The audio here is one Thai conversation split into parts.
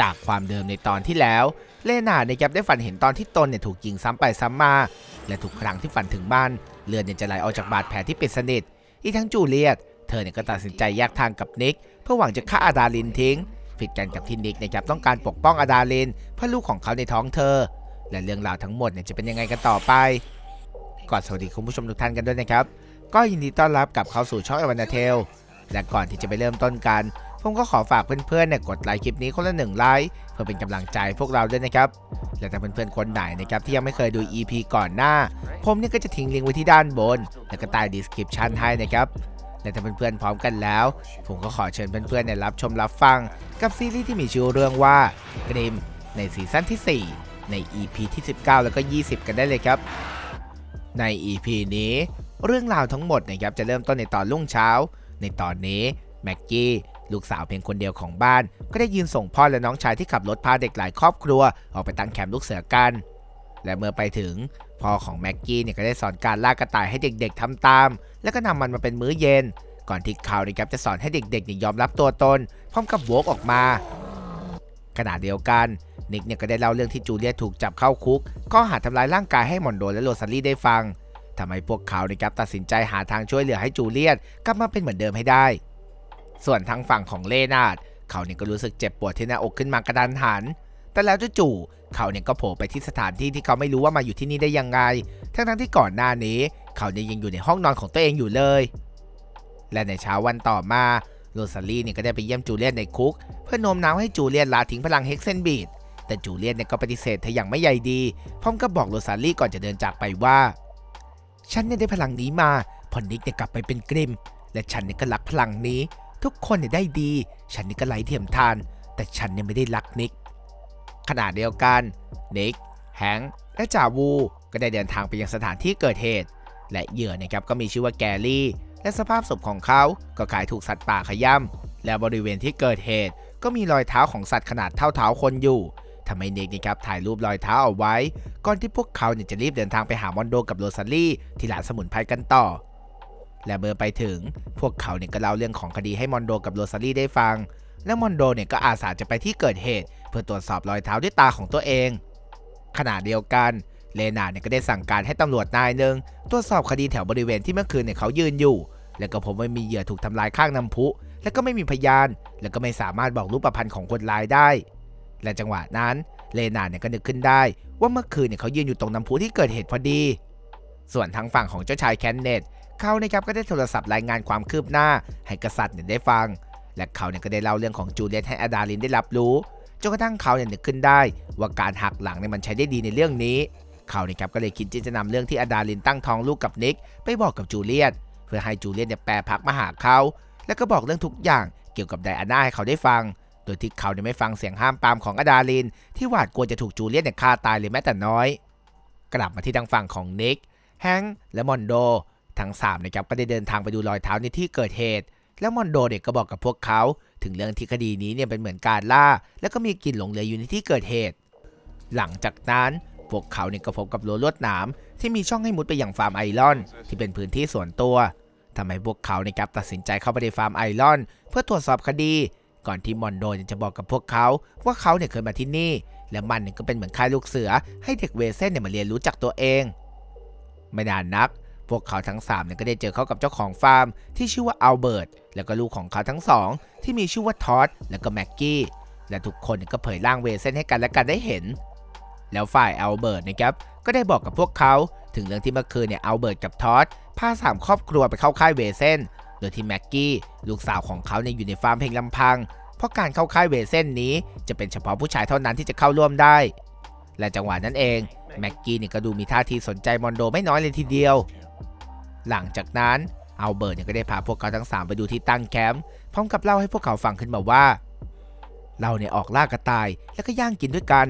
จากความเดิมในตอนที่แล้ว เลนานะครับได้ฝันเห็นตอนที่ตนเนี่ยถูกยิงซ้ำไปซ้ำมา และทุกครั้งที่ฝันถึงบ้าน เลือดเนี่ยจะไหลออกจากบาดแผลที่ปิดสนิท อีกทั้งจูเลียต เธอเนี่ยก็ตัดสินใจแยกทางกับนิก เพื่อหวังจะฆ่าอาดาลินทิ้ง ผิดกันกับที่นิกนะครับต้องการปกป้องอาดาลินเพื่อลูกของเขาในท้องเธอ และเรื่องราวทั้งหมดเนี่ยจะเป็นยังไงกันต่อไปก่อนสวัสดีคุณผู้ชมทุกท่านกันด้วยนะครับ ก็ยินดีต้อนรับกลับเข้าสู่ช่องเอวันนาเทล และก่อนที่จะไปเริ่มต้นกัน ผมก็ขอฝากเพื่อนๆเนี่ยกดไลค์คลิปนี้คนละหนึ่งไลค์เพื่อเป็นกำลังใจพวกเราด้วยนะครับ และถ้าเพื่อนๆคนไหนนะครับที่ยังไม่เคยดู EP ก่อนหน้า ผมเนี่ยก็จะทิ้งลิงก์ไว้ที่ด้านบน แล้วก็ใต้ description ให้นะครับและถ้าเพื่อนๆพร้อมกันแล้ว ผมก็ขอเชิญเพื่อนๆเนี่ยรับชมรับฟัง กับซีรีส์ที่มีชื่อเรื่องว่ากริมในซีซั่นที่ 4 ใน EP ที่ 19 แล้วก็ 20 กันได้เลยครับ ใน EP นี้ เรื่องราวทั้งหมดนะครับจะเริ่มต้นในตอนรุ่งเช้า ในตอนนี้แม็กกี้ ลูกสาวเพียงคนเดียวของบ้าน ก็ได้ยืนส่งพ่อและน้องชายที่ขับรถพาเด็กหลายครอบครัว ออกไปตั้งแคมป์ลูกเสือกัน และเมื่อไปถึงพ่อของแม็กกี้เนี่ยก็ได้สอนการล่ากระต่ายให้เด็กๆทำตาม แล้วก็นำมันมาเป็นมื้อเย็น ก่อนที่เขานะครับจะสอนให้เด็กๆเนี่ยยอมรับตัวตน พร้อมกับโวกออกมา ขณะเดียวกันนิกเนี่ยก็ได้เล่าเรื่องที่จูเลียถูกจับเข้าคุกข้อหาทำร้ายร่างกายให้มอนโดและโรซารี่ได้ฟังทำให้พวกเขานะครับตัดสินใจหาทางช่วยเหลือให้จูเลียตกลับมาเป็นเหมือนเดิมให้ได้ ส่วนทางฝั่งของเลนาดเขาเนี่ยก็รู้สึกเจ็บปวดที่หน้าอกขึ้นมากระดันหัน แต่แล้วจู่ๆเขาเนี่ยก็โผล่ไปที่สถานที่ที่เขาไม่รู้ว่ามาอยู่ที่นี่ได้ยังไง ทั้งๆที่ก่อนหน้านี้ เขาเนี่ยยังอยู่ในห้องนอนของตัวเองอยู่เลย และในเช้าวันต่อมาโรซารี่เนี่ยก็ได้ไปเยี่ยมจูเลียตในคุก เพื่อโน้มน้าวให้จูเลียตลาทิ้งพลังเฮกเซนบีดแต่จูเลียตเนี่ยก็ปฏิเสธเธออย่างไม่ใยดีพร้อมกับบอกโรซารี่ก่อนจะเดินจากไปว่า ฉันเนี่ยได้พลังนี้มาพอนิกเนี่ยกลับไปเป็นกริม และฉันเนี่ยก็รักพลังนี้ ทุกคนเนี่ยได้ดี ฉันนี่ก็ไร้เทียมทาน แต่ฉันเนี่ยไม่ได้รักนิก ขณะเดียวกันนิกแฮงและจ่าวูก็ได้เดินทางไปยังสถานที่เกิดเหตุ และเหยื่อนะครับก็มีชื่อว่าแกรี่ และสภาพศพของเขาก็คล้ายถูกสัตว์ป่าขย้ำและบริเวณที่เกิดเหตุ ก็มีรอยเท้าของสัตว์ขนาดเท่าเท้าคนอยู่ทำให้นิกนะครับถ่ายรูปรอยเท้าเอาไว้ ก่อนที่พวกเขาเนี่ยจะรีบเดินทางไปหามอนโดกับโรซารี่ที่ร้านสมุนไพรกันต่อ และเมื่อไปถึง พวกเขาเนี่ยก็เล่าเรื่องของคดีให้มอนโดกับโรซารี่ได้ฟัง และมอนโดเนี่ยก็อาสาจะไปที่เกิดเหตุ เพื่อตรวจสอบรอยเท้าด้วยตาของตัวเอง ขณะเดียวกันเลนาเนี่ยก็ได้สั่งการให้ตำรวจนายหนึ่งตรวจสอบคดีแถวบริเวณที่เมื่อคืนเนี่ยเขายืนอยู่ และก็พบว่ามีเหยื่อถูกทำลายข้างน้ำพุ และก็ไม่มีพยาน และก็ไม่สามารถบอกรูปพรรณของคนร้ายได้ และจังหวะนั้นเลนาเนี่ยก็นึกขึ้นได้ ว่าเมื่อคืนเนี่ยเขายืนอยู่ตรงน้ำพุที่เกิดเหตุพอดี ส่วนทางฝั่งของเจ้าชายแคนเนต เขานะครับก็ได้โทรศัพท์รายงานความคืบหน้า ให้กษัตริย์เนี่ยได้ฟัง และเขาเนี่ยก็ได้เล่าเรื่องของจูเลียตให้อดาลินได้รับรู้จนกระทั่งเขาเนี่ยนึกขึ้นได้ ว่าการหักหลังเนี่ยมันใช้ได้ดีในเรื่องนี้ เขาเนี่ยครับก็เลยคิดที่จะนำเรื่องที่อดาลินตั้งท้องลูกกับนิก ไปบอกกับจูเลียตเพื่อให้จูเลียตเนี่ยแปลพักมาหาเขา แล้วก็บอกเรื่องทุกอย่างเกี่ยวกับไดอาน่าให้เขาได้ฟัง โดยที่เขาเนี่ยไม่ฟังเสียงห้ามปามของอดาลิน ที่หวาดกลัวจะถูกจูเลียตเนี่ยฆ่าตายเลยแม้แต่น้อย กลับมาที่ทางฝั่งของนิกแฮงและมอนโด ทั้งสามนะครับก็ได้เดินทางไปดูรอยเท้าในที่เกิดเหตุ แล้วมอนโดเด็กก็บอกกับพวกเขา ถึงเรื่องที่คดีนี้เนี่ยเป็นเหมือนการล่า แล้วก็มีกลิ่นหลงเหลืออยู่ในที่เกิดเหตุ หลังจากนั้นพวกเขาเนี่ยก็พบกับรั้วลวดหนามที่มีช่องให้มุดไปอยังฟาร์มไอรอน ที่เป็นพื้นที่ส่วนตัวทำให้พวกเขาเนี่ยครับตัดสินใจเข้าไปในฟาร์มไอรอน เพื่อตรวจสอบคดี ก่อนที่มอนโดจะบอกกับพวกเขา ว่าเขาเนี่ยเคยมาที่นี่ และมันเนี่ยก็เป็นเหมือนค่ายลูกเสือ ให้เด็กเวเซนเนี่ยมาเรียนรู้จักตัวเอง ไม่นานนัก พวกเขาทั้ง3เนี่ยก็ได้เจอเข้ากับเจ้าของฟาร์ม ที่ชื่อว่าอัลเบิร์ตแล้วก็ลูกของเขาทั้งสองที่มีชื่อว่าทอดแล้วก็แม็กกี้และทุกคนก็เผยร่างเวเซนให้กันและกันได้เห็น แล้วฝ่ายอัลเบิร์ตนะครับก็ได้บอกกับพวกเขา ถึงเรื่องที่เมื่อคืนเนี่ยอัลเบิร์ตกับทอดพาสามครอบครัวไปเข้าค่ายเวเซนโดยที่แม็กกี้ลูกสาวของเขาเนี่ยอยู่ในฟาร์มเพียงลำพัง เพราะการเข้าค่ายเวเซนนี้จะเป็นเฉพาะผู้ชายเท่านั้นที่จะเข้าร่วมได้ และจังหวะนั้นเองแม็กกี้เนี่ยก็ดูมีท่าทีสนใจมอนโดไม่น้อยเลยทีเดียว หลังจากนั้นอัลเบิร์ตเนี่ยก็ได้พาพวกเขาทั้ง 3 ไปดูที่ตั้งแคมป์พร้อมกับเล่าให้พวกเขาฟังขึ้นมาว่า เราเนี่ยออกล่ากระต่ายแล้วก็ย่างกินด้วยกัน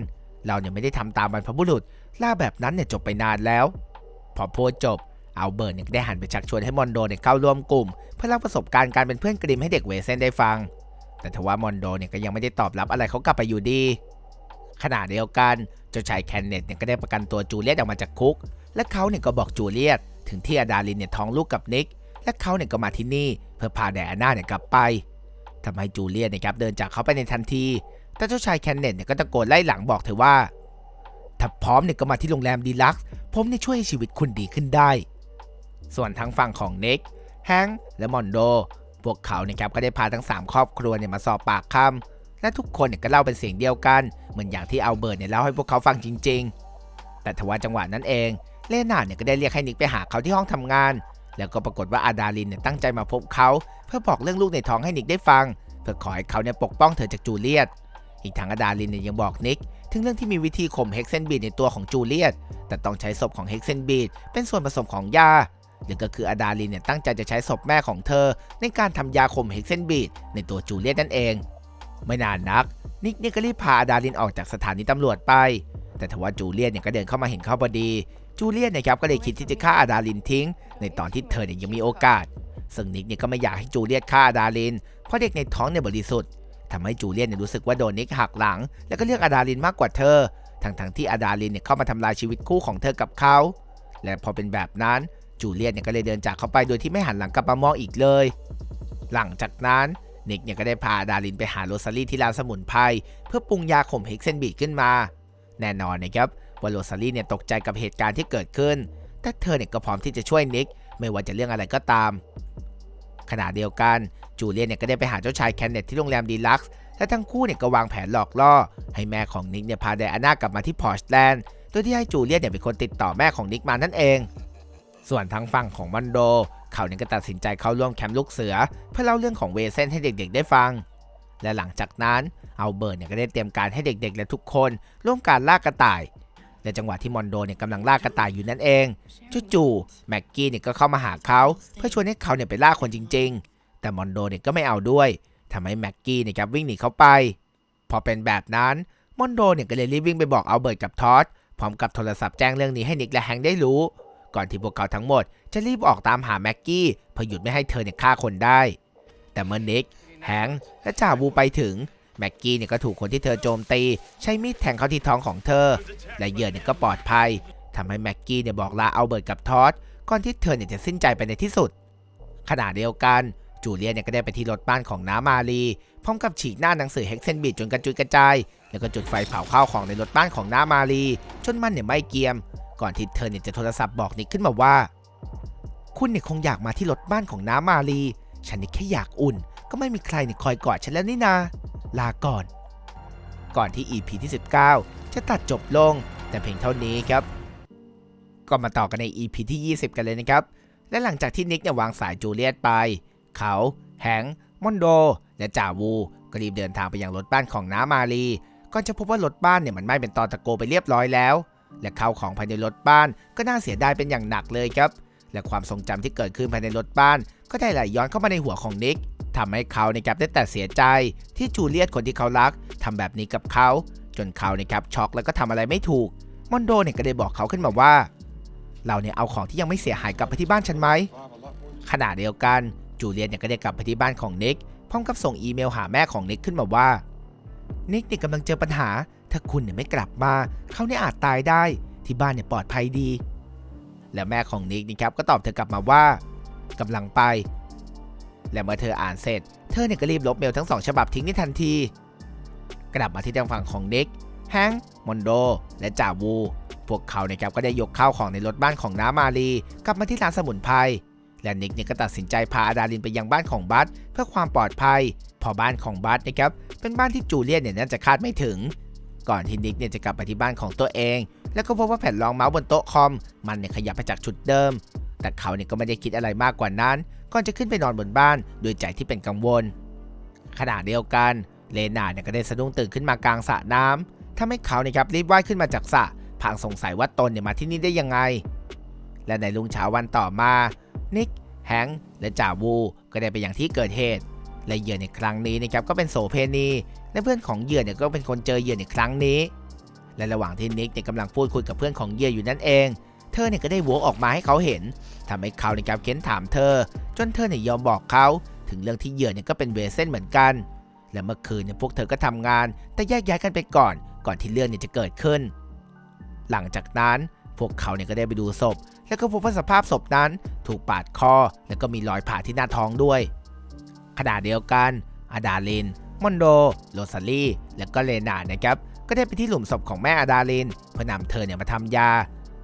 เราเนี่ยไม่ได้ทำตามบรรพบุรุษ ล่าแบบนั้นเนี่ยจบไปนานแล้ว พอพูดจบอัลเบิร์ตเนี่ยก็ได้หันไปชักชวนให้มอนโดเนี่ยเข้าร่วมกลุ่ม เพื่อเล่าประสบการณ์การเป็นเพื่อนกริมให้เด็กเวเซนได้ฟัง แต่ทว่ามอนโดเนี่ยก็ยังไม่ได้ตอบรับอะไรเขากลับไปอยู่ดีขณะเดียวกันเจ้าชายแคนเนตเนี่ยก็ได้ประกันตัวจูเลียตออกมาจากคุก และเขาเนี่ยก็บอกจูเลียต ถึงที่อาดาลินเนี่ยท้องลูกกับนิก และเขาเนี่ยก็มาที่นี่เพื่อพาแดอาน่าเนี่ยกลับไปทำให้จูเลียตนะครับเดินจากเขาไปในทันที แต่เจ้าชายแคนเนตเนี่ยก็ตะโกนไล่หลังบอกเธอว่า ถ้าพร้อมเนี่ยก็มาที่โรงแรมดีลักซ์ผมเนี่ยช่วยให้ชีวิตคุณดีขึ้นได้ ส่วนทางฝั่งของน็กแฮงค์และมอนโด พวกเขาเนี่ยครับก็ได้พาทั้ง 3 ครอบครัวเนี่ยมาสอบปากคำและทุกคนเนี่ยก็เล่าเป็นเสียงเดียวกัน เหมือนอย่างที่เอัลเบิร์ตเนี่ยเล่าให้พวกเขาฟังจริง ๆ แต่ทว่าจังหวะนั้นเอง เลนาเนี่ยก็ได้เรียกให้นิกไปหาเขาที่ห้องทำงาน แล้วก็ปรากฏว่าอาดาลินเนี่ยตั้งใจมาพบเขา เพื่อบอกเรื่องลูกในท้องให้นิกได้ฟัง เพื่อขอให้เขาเนี่ยปกป้องเธอจากจูเลียต อีกทั้งอาดาลินเนี่ยยังบอกนิก ถึงเรื่องที่มีวิธีข่มเฮกเซนบีดในตัวของจูเลียต แต่ต้องใช้ศพของเฮกเซนบีดเป็นส่วนผสมของยาหรือก็คืออาดาลินเนี่ยตั้งใจจะใช้ศพแม่ของเธอ ในการทำยาข่มเฮกเซนบีดในตัวจูเลียตนั่นเอง ไม่นานนักนิกเนี่ยก็รีบพาอาดาลินออกจากสถานีตำรวจไป แต่ทว่าจูเลียตเนี่ยก็เดินเข้ามาเห็นเขาพอดี จูเลียตเนะครับก็เลยคิดที่จะฆ่าอาดาลินทิ้ง ในตอนที่เธอเนี่ยยังมีโอกาส ซึ่งนิกเนี่ยก็ไม่อยากให้จูเลียตฆ่าอาดาลิน เพราะเด็กในท้องเนี่ยบริสุทธิ์ทำให้จูเลียตเนี่ยรู้สึกว่าโดนนิกหักหลัง แล้วก็เลือกอาดาลินมากกว่าเธอ ทั้งๆที่อาดาลินเนี่ยเข้ามาทำลายชีวิตคู่ของเธอกับเขา และพอเป็นแบบนั้นจูเลียตเนี่ยก็เลยเดินจากเขาไปโดยที่ไม่หันหลังกลับมามองอีกเลย หลังจากนั้นนิกเนี่ยก็ได้พาอาดาลินไปหาโรซารี่ที่ร้านสมุนไพรเพื่อปรุงยาข่มเฮกเซนบีดขึ้นมา แน่นอนนะครับ ว่าโรซารีเนี่ยตกใจกับเหตุการณ์ที่เกิดขึ้น แต่เธอเนี่ยก็พร้อมที่จะช่วยนิก ไม่ว่าจะเรื่องอะไรก็ตาม ขณะเดียวกันจูเลียนเนี่ยก็ได้ไปหาเจ้าชายแคนเนตที่โรงแรมดีลักซ์และทั้งคู่เนี่ยก็วางแผนหลอกล่อ ให้แม่ของนิกเนี่ยพาไดอาน่ากลับมาที่พอร์ตแลนด์โดยที่ให้จูเลียนเนี่ยเป็นคนติดต่อแม่ของนิกมานั่นเอง ส่วนทางฝั่งของมันโด เขาเนี่ยก็ตัดสินใจเข้าร่วมแคมป์ลูกเสือ เพื่อเล่าเรื่องของเวเซนให้เด็กๆ ได้ฟัง และหลังจากนั้นเอาเบิร์ตเนี่ยก็ได้เตรียมการให้เด็กๆ และทุกคน ร่วมการล่ากระต่าย และจังหวะที่มอนโดเนี่ยกำลังล่ากระต่ายอยู่นั่นเองจู่ๆแม็กกี้เนี่ยก็เข้ามาหาเขาเพื่อชวนให้เขาเนี่ยไปล่าคนจริง ๆ แต่มอนโดเนี่ยก็ไม่เอาด้วยทำให้แม็กกี้เนี่ยครับวิ่งหนีเขาไป พอเป็นแบบนั้นมอนโดเนี่ยก็เลยรีบวิ่งไปบอกเอาเบิร์ตกับทอดพร้อมกับโทรศัพท์แจ้งเรื่องนี้ให้นิกและแฮงค์ได้รู้ ก่อนที่พวกเขาทั้งหมด จะรีบออกตามหาแม็กกี้เพื่อหยุดไม่ให้เธอเนี่ยฆ่าคนได้ แต่เมื่อนิกแฮงค์และจ่าวูไปถึง แม็กกี้เนี่ยก็ถูกคนที่เธอโจมตี ใช้มีดแทงเข้าที่ท้องของเธอ และเหยื่อเนี่ยก็ปลอดภัยทำให้แม็กกี้เนี่ยบอกลาเอาเบิร์ตกับทอดก่อนที่เธอเนี่ยจะสิ้นใจไปในที่สุด ขณะเดียวกันจูเลียเนี่ยก็ได้ไปที่รถบ้านของน้ามาลีพร้อมกับฉีกหน้าหนังสือเฮกเซนบีดจนกระจุยกระจาย แล้วก็จุดไฟเผาข้าวของในรถบ้านของน้ามาลีจนมันเนี่ยไหม้เกียม ก่อนที่เธอเนี่ยจะโทรศัพท์บอกนิกขึ้นมาว่า คุณเนี่ยคงอยากมาที่รถบ้านของน้ามาลี ฉันนี่แค่อยากอุ่น ก็ไม่มีใครเนี่ยคอยกอดฉันแล้วนี่นา ลาก่อน ก่อนที่ EP ที่ 19 จะตัดจบลงแต่เพียงเท่านี้ครับ ก็มาต่อกันใน EP ที่ 20 กันเลยนะครับ และหลังจากที่นิกเนี่ยวางสายจูเลียตไป เขาแฮงมอนโด และจ่าวูก็รีบเดินทางไปยังรถบ้านของน้ามาลีก่อนจะพบว่ารถบ้านเนี่ยมันไหม้เป็นตอตะโกไปเรียบร้อยแล้ว และข้าวของภายในรถบ้านก็น่าเสียดายเป็นอย่างหนักเลยครับ และความทรงจำที่เกิดขึ้นภายในรถบ้านก็ได้ไหลย้อนเข้ามาในหัวของนิก ทำให้เขานะครับได้แต่เสียใจที่จูเลียตคนที่เขารักทำแบบนี้กับเขา จนเขานะครับช็อกแล้วก็ทำอะไรไม่ถูก มอนโดเนี่ยก็ได้บอกเขาขึ้นมาว่า เราเนี่ยเอาของที่ยังไม่เสียหายกลับไปที่บ้านฉันไหมขณะเดียวกันจูเลียนเนี่ยก็ได้กลับไปที่บ้านของนิกพร้อมกับส่งอีเมลหาแม่ของนิกขึ้นมาว่านิกเนี่ยกำลังเจอปัญหา ถ้าคุณเนี่ยไม่กลับมาเขาเนี่ยอาจตายได้ที่บ้านเนี่ยปลอดภัยดี และแม่ของนิกนะครับก็ตอบเธอกลับมาว่ากำลังไป และเมื่อเธออ่านเสร็จ เธอเนี่ยก็รีบลบเมลทั้งสองฉบับทิ้งในทันที กลับมาที่ทางฝั่งของนิกแฮงค์มอนโด และจ่าวู พวกเขาเนี่ยครับก็ได้ยกข้าวของในรถบ้านของน้ามาลีกลับมาที่ร้านสมุนไพร และนิกเนี่ยก็ตัดสินใจพาอาดาลินไปยังบ้านของบัสเพื่อความปลอดภัย พอบ้านของบัสนะครับเป็นบ้านที่จูเลียนเนี่ยน่าจะคาดไม่ถึง ก่อนที่นิกเนี่ยจะกลับไปที่บ้านของตัวเอง แล้วก็พบว่าแผ่นรองเมาส์บนโต๊ะคอมมันเนี่ยขยับไปจากชุดเดิม แต่เขาเนี่ยก็ไม่ได้คิดอะไรมากกว่านั้น ก่อนจะขึ้นไปนอนบนบ้านด้วยใจที่เป็นกังวล ขณะเดียวกันเลนาเนี่ยก็ได้สะดุ้งตื่นขึ้นมากลางสระน้ำทำให้เขาเนี่ยครับรีบว่ายขึ้นมาจากสระพางสงสัยว่าตนเนี่ยมาที่นี่ได้ยังไง และในรุ่งเช้าวันต่อมา นิก แฮงและจ่าวูก็ได้ไปอย่างที่เกิดเหตุ และเหยื่อในครั้งนี้นะครับก็เป็นโสเพณี และเพื่อนของเหยื่อเนี่ยก็เป็นคนเจอเหยื่อในครั้งนี้ และระหว่างที่นิกเนี่ยกำลังพูดคุยกับเพื่อนของเหยื่ออยู่นั่นเอง ธอเนี่ยก็ได้โวกออกมาให้เขาเห็นทำให้เขาในการเค้นถามเธอ จนเธอเนี่ยยอมบอกเขา ถึงเรื่องที่เหยื่อเนี่ยก็เป็นเวเซนเหมือนกัน และเมื่อคืนเนี่ยพวกเธอก็ทำงาน แต่แยกย้ายกันไปก่อน ก่อนที่เรื่องเนี่ยจะเกิดขึ้น หลังจากนั้นพวกเขาเนี่ยก็ได้ไปดูศพ แล้วก็พบว่าสภาพศพนั้นถูกปาดคอ แล้วก็มีรอยผ่าที่หน้าท้องด้วย ขณะเดียวกันอาดาลิน มอนโด โรซาลีและก็เลนานะครับ ก็ได้ไปที่หลุมศพของแม่อาดาลินเพื่อนำเธอเนี่ยมาทำยา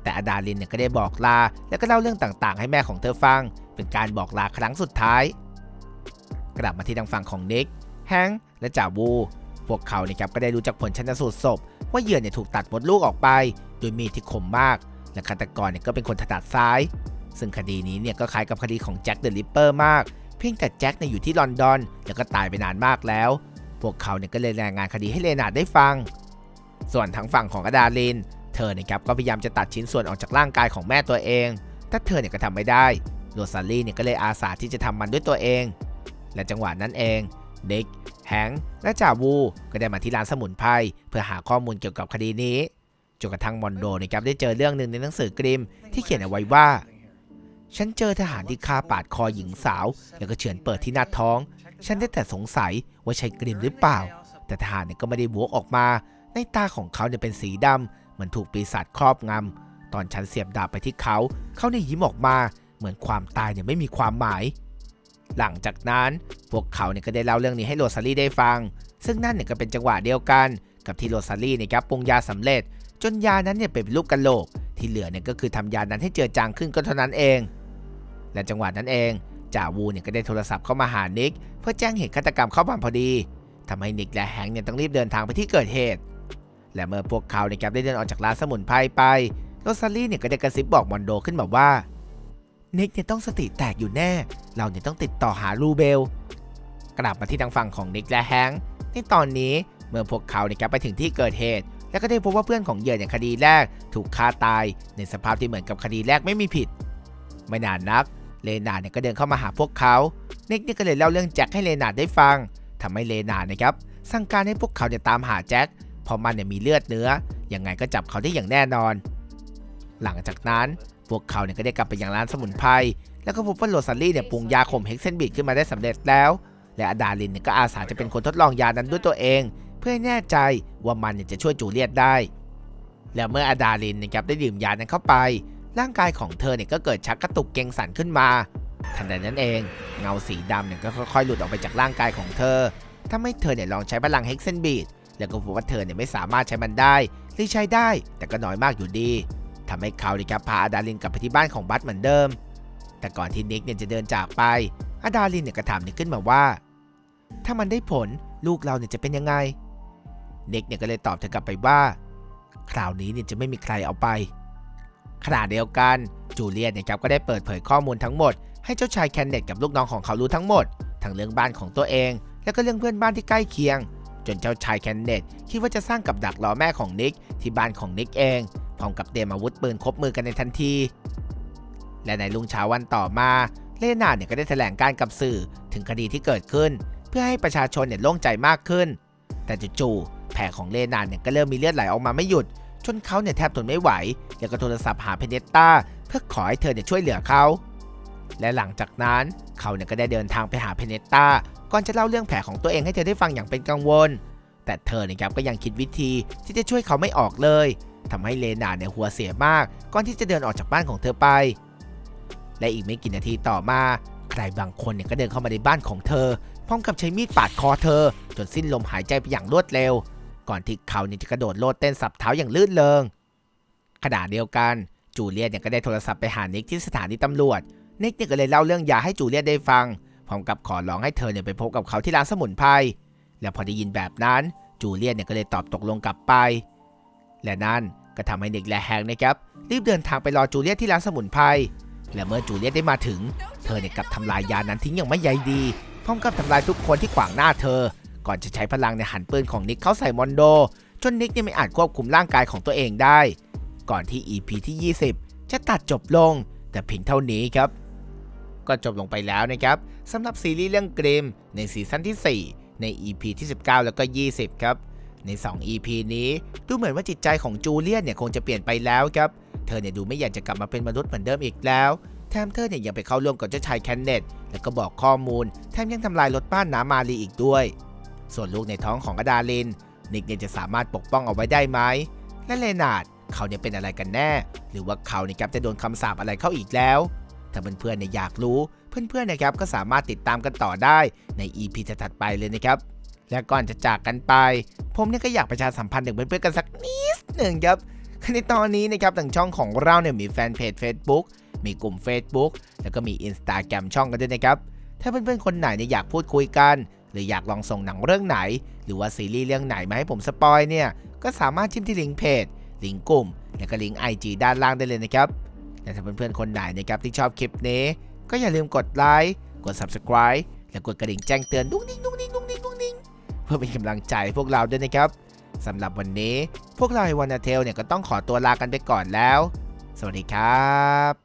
แต่อาดาลินเนี่ยก็ได้บอกลา แล้วก็เล่าเรื่องต่างๆ ให้แม่ของเธอฟัง เป็นการบอกลาครั้งสุดท้าย กลับมาที่ทางฝั่งของนิกแฮงค์และจ่าวู พวกเขาเนี่ยครับก็ได้รู้จากผลชันสูตรศพ ว่าเหยื่อเนี่ยถูกตัดมดลูกออกไป โดยมีดที่คมมาก และฆาตกรเนี่ยก็เป็นคนถนัดซ้าย ซึ่งคดีนี้เนี่ยก็คล้ายกับคดีของแจ็คเดอะริปเปอร์มาก เพียงแต่แจ็คเนี่ยอยู่ที่ลอนดอน แล้วก็ตายไปนานมากแล้ว พวกเขาเนี่ยก็เลยรายงานคดีให้เลนาร์ดได้ฟัง ส่วนทางฝั่งของอดาลิน เธอเนี่ยครับก็พยายามจะตัดชิ้นส่วนออกจากร่างกายของแม่ตัวเอง แต่เธอเนี่ยก็ทำไม่ได้โรซาลีเนี่ยก็เลยอาสาที่จะทำมันด้วยตัวเอง และจังหวะนั้นเองนิกแฮงค์และจ่าวูก็ได้มาที่ร้านสมุนไพรเพื่อหาข้อมูลเกี่ยวกับคดีนี้จนกระทั่งมอนโดนะครับได้เจอเรื่องหนึ่งในหนังสือกริมที่เขียนเอาไว้ว่า ฉันเจอทหารที่ฆ่าปาดคอหญิงสาว แล้วก็เฉือนเปิดที่หน้าท้อง ฉันได้แต่สงสัยว่าใช่กริมหรือเปล่า แต่ทหารเนี่ยก็ไม่ได้บวกออกมา ในตาของเขาเนี่ยเป็นสีดำ เหมือนถูกปีศาจครอบงำ ตอนฉันเสียบดาบไปที่เขา เขาเนี่ยยิ้มออกมาเหมือนความตายเนี่ยไม่มีความหมาย หลังจากนั้นพวกเขาเนี่ยก็ได้เล่าเรื่องนี้ให้โรซารี่ได้ฟัง ซึ่งนั่นเนี่ยก็เป็นจังหวะเดียวกันกับที่โรซารี่เนี่ยครับปรุงยาสำเร็จ จนยานั้นเนี่ยเป็นรูปกะโหลก ที่เหลือเนี่ยก็คือทำยานั้นให้เจือจางขึ้นก็เท่านั้นเอง และจังหวะนั้นเองจ่าวูเนี่ยก็ได้โทรศัพท์เข้ามาหานิก เพื่อแจ้งเหตุฆาตกรรมเข้ามาพอดีทำให้นิกและแฮงเนี่ยต้องรีบเดินทางไปที่เกิดเหตุ และเมื่อพวกเขาเนี่ยครับได้เดินออกจากร้านสมุนไพรไปโรซารี่เนี่ยก็ได้กระซิบบอกมอนโดขึ้นมาว่านิกเนี่ยต้องสติแตกอยู่แน่ เราเนี่ยต้องติดต่อหาลูเบล กลับมาที่ทางฝั่งของนิกและแฮงค์ในตอนนี้เมื่อพวกเขาเนี่ยครับไปถึงที่เกิดเหตุ แล้วก็ได้พบว่าเพื่อนของเหยื่อในคดีแรกถูกฆ่าตาย ในสภาพที่เหมือนกับคดีแรกไม่มีผิด ไม่นานนัก เลนาเนี่ยก็เดินเข้ามาหาพวกเขา นิกเนี่ยก็เลยเล่าเรื่องแจ็คให้เลนาได้ฟังทำให้เลนาร์ดนะครับสั่งการให้พวกเขาเนี่ยตามหาแจ็ค เพราะมันเนี่ยมีเลือดเนื้อ ยังไงก็จับเขาได้อย่างแน่นอน หลังจากนั้นพวกเขาเนี่ยก็ได้กลับไปยังร้านสมุนไพร แล้วก็พบว่าโรซารี่เนี่ยปรุงยาข่มเฮกเซนบีดขึ้นมาได้สำเร็จแล้ว และอดาลินเนี่ยก็อาสาจะเป็นคนทดลองยานั้นด้วยตัวเอง เพื่อให้แน่ใจว่ามันเนี่ยจะช่วยจูเลียตได้ แล้วเมื่ออดาลินนะครับได้ดื่มยานั้นเข้าไป ร่างกายของเธอเนี่ยก็เกิดชักกระตุกเกรงสันขึ้นมา ทันใดนั้นเอง เงาสีดำเนี่ยก็ค่อยๆหลุดออกไปจากร่างกายของเธอทำให้เธอเนี่ยลองใช้พลังเฮกเซนบีด แล้วก็พบว่าเธอเนี่ยไม่สามารถใช้มันได้หรือใช้ได้ แต่ก็น้อยมากอยู่ดีทำให้เขาเนี่ยครับพาอาดาลินกลับไปที่บ้านของบัตเหมือนเดิม แต่ก่อนที่นิกเนี่ยจะเดินจากไปอาดาลินเนี่ยก็ถามนิกขึ้นมาว่า ถ้ามันได้ผลลูกเราเนี่ยจะเป็นยังไงนิกเนี่ยก็เลยตอบเธอกลับไปว่า คราวนี้เนี่ยจะไม่มีใครเอาไปขณะเดียวกันจูเลียตเนี่ยครับก็ได้เปิดเผยข้อมูลทั้งหมดให้เจ้าชายแคนเนตกับลูกน้องของเขารู้ทั้งหมด ทั้งเรื่องบ้านของตัวเอง แล้วก็เรื่องเพื่อนบ้านที่ใกล้เคียง จนเจ้าชายแคนเนตคิดว่าจะสร้างกับดักรอแม่ของนิกที่บ้านของนิกเอง พร้อมกับเตรียมอาวุธปืนครบมือกันในทันที และในรุ่งเช้าวันต่อมาเลนาเนี่ยก็ได้แถลงการกับสื่อถึงคดีที่เกิดขึ้น เพื่อให้ประชาชนเนี่ยโล่งใจมากขึ้น แต่จู่ๆแผลของเลนาเนี่ยก็เริ่มมีเลือดไหลออกมาไม่หยุดจนเขาเนี่ยแทบทนไม่ไหวแล้วก็โทรศัพท์หาเพเนตตาเพื่อขอให้เธอเนี่ยช่วยเหลือเขา และหลังจากนั้นเขาเนี่ยก็ได้เดินทางไปหาเพเนตตา ก่อนจะเล่าเรื่องแผลของตัวเองให้เธอได้ฟังอย่างเป็นกังวล แต่เธอเนี่ยครับก็ยังคิดวิธีที่จะช่วยเขาไม่ออกเลยทำให้เลนาร์ดเนี่ยหัวเสียมาก ก่อนที่จะเดินออกจากบ้านของเธอไป และอีกไม่กี่นาทีต่อมา ใครบางคนเนี่ยก็เดินเข้ามาในบ้านของเธอ พร้อมกับใช้มีดปาดคอเธอ จนสิ้นลมหายใจไปอย่างรวดเร็ว ก่อนที่เขาเนี่ยจะกระโดดโลดเต้นสับเท้าอย่างลื่นเลงขณะเดียวกันจูเลียตเนี่ยก็ได้โทรศัพท์ไปหานิกที่สถานีตำรวจนิกเนี่ยก็เลยเล่าเรื่องยาให้จูเลียตได้ฟัง พร้อมกับขอร้องให้เธอเนี่ยไปพบกับเขาที่ร้านสมุนไพร และพอได้ยินแบบนั้นจูเลียตเนี่ยก็เลยตอบตกลงกลับไป และนั่นก็ทำให้นิกและแฮงนะครับรีบเดินทางไปรอจูเลียตที่ร้านสมุนไพร และเมื่อจูเลียตได้มาถึง เธอเนี่ยกลับทำลายยานั้นทิ้งอย่างไม่ใยดีพร้อมกับทำลายทุกคนที่ขวางหน้าเธอ ก่อนจะใช้พลังในหันปืนของนิกเข้าใส่มอนโด จนนิกเนี่ยไม่อาจควบคุมร่างกายของตัวเองได้ ก่อนที่ EP ที่ 20 จะตัดจบลง แต่เพียงเท่านี้ครับ ก็จบลงไปแล้วนะครับสำหรับซีรีส์เรื่องเกรมในซีซั่นที่ 4 ใน EP ที่ 19 แล้วก็ 20 ครับ ใน 2 EP นี้ดูเหมือนว่าจิตใจของจูเลียนเนี่ยคงจะเปลี่ยนไปแล้วครับ เธอเนี่ยดูไม่อยากจะกลับมาเป็นมนุษย์เหมือนเดิมอีกแล้ว แถมเธอเนี่ยยังไปเข้าร่วมกับเจ้าชายแคนเนตแล้วก็บอกข้อมูล แถมยังทำลายรถบ้านน้ามาลีอีกด้วย ส่วนลูกในท้องของอดาลิน นิกเนี่ยจะสามารถปกป้องเอาไว้ได้ไหม และเลนาร์ดเขาเนี่ยเป็นอะไรกันแน่ หรือว่าเขาเนี่ยครับจะโดนคำสาปอะไรเข้าอีกแล้ว ถ้าเพื่อนๆเนี่ยอยากรู้ เพื่อนๆนะครับก็สามารถติดตามกันต่อได้ใน EP ถัดไปเลยนะครับ และก่อนจะจากกันไป ผมเนี่ยก็อยากประชาสัมพันธ์ถึงเพื่อนๆกันสักนิดหนึ่งครับในตอนนี้นะครับทางช่องของเราเนี่ยมีแฟนเพจ Facebook มีกลุ่ม Facebook แล้วก็มี Instagram ช่องกันด้วยนะครับ ถ้าเพื่อนๆคนไหนเนี่ยอยากพูดคุยกัน หรืออยากลองส่งหนังเรื่องไหน หรือว่าซีรีส์เรื่องไหนมาให้ผมสปอยเนี่ย ก็สามารถจิ้มที่ลิงก์เพจ ลิงก์กลุ่ม แล้วก็ลิงก์ IG ด้านล่างได้เลยนะครับ และถ้าเพื่อนๆคนไหนนะครับที่ชอบคลิปนี้ ก็อย่าลืมกดไลค์ กด Subscribe และกดกระดิ่งแจ้งเตือนดุ้งดิ้งดุ้งดิ้งดุ้งดิ้งดุ้งดิ้งเพื่อเป็นกำลังใจให้พวกเราด้วยนะครับสำหรับวันนี้พวกเราไอวานาเทลเนี่ยก็ต้องขอตัวลากันไปก่อนแล้ว สวัสดีครับ